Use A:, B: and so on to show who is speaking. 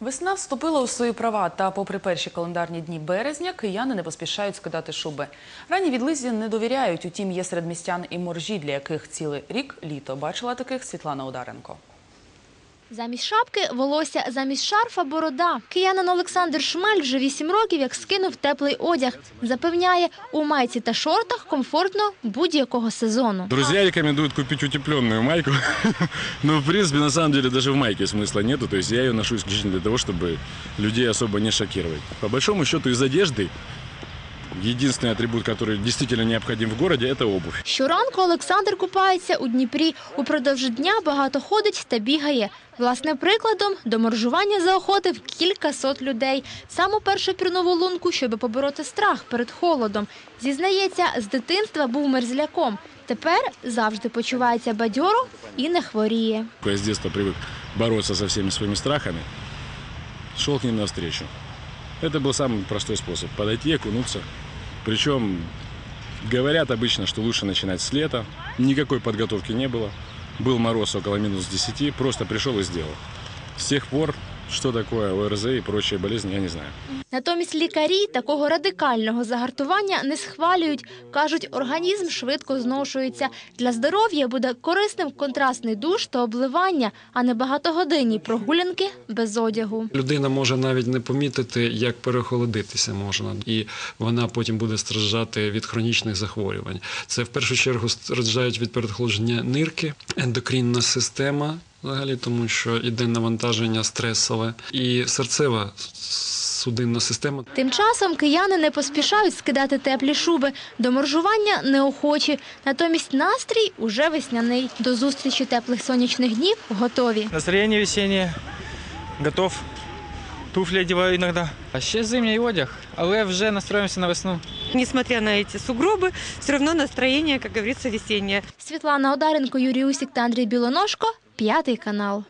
A: Весна вступила у свої права, та попри перші календарні дні березня, кияни не поспішають скидати шуби. Ранні відлизі не довіряють, утім є серед містян і моржі, для яких цілий рік літо. Бачила таких Світлана Ударенко.
B: Замість шапки – волосся, замість шарфа – борода. Киянин Олександр Шмель вже 8 років як скинув теплий одяг. Запевняє, у майці та шортах комфортно будь-якого сезону.
C: Друзья рекомендуют купить утепленную майку. Но, в принципе, на самом деле, даже в майке смысла нету. То есть я ее ношу исключительно для того, чтобы людей особо не шокировать. По большому счету, из одежды единственный атрибут, который действительно необходим в городе, это обувь.
B: Щоранку Олександр купається у Дніпрі. Упродовж дня багато ходить та бігає. Власне прикладом до моржування заохотив кількасот людей. Сам уперше пірнув у лунку, щоб побороти страх перед холодом. Зізнається, з дитинства був мерзляком. Тепер завжди почувається бадьоро і не хворіє.
C: Я с детства привык бороться со всеми своими страхами. Шел к ним навстречу. Это был самый простой способ. Подойти, окунуться. Причем говорят обычно, что лучше начинать с лета. Никакой подготовки не было. Был мороз около минус 10. Просто пришел и сделал. С тех пор, что такое ОРЗ и прочие болезни, я не знаю.
B: Натомість лікарі такого радикального загартування не схвалюють. Кажуть, організм швидко зношується. Для здоров'я буде корисним контрастний душ та обливання, а не багатогодинні прогулянки без одягу.
D: Людина може навіть не помітити, як перехолодитися можна, і вона потім буде страждати від хронічних захворювань. Це в першу чергу страждають від перехолодження нирки, ендокрінна система, взагалі, тому що іде навантаження стресове, і серцева судинна система.
B: Тим часом кияни не поспішають скидати теплі шуби. До моржування неохочі. Натомість настрій уже весняний. До зустрічі теплих сонячних днів готові.
E: Настроєння весеннє, готов. Туфлі одягаю іноді. А ще зимній одяг, але вже настроїмося на весну.
F: Несмотря на эти сугробы, все равно настроение, как говорится, весеннее.
B: Світлана Одаренко, Юрій Усік та Андрій Білоножко. П'ятий канал.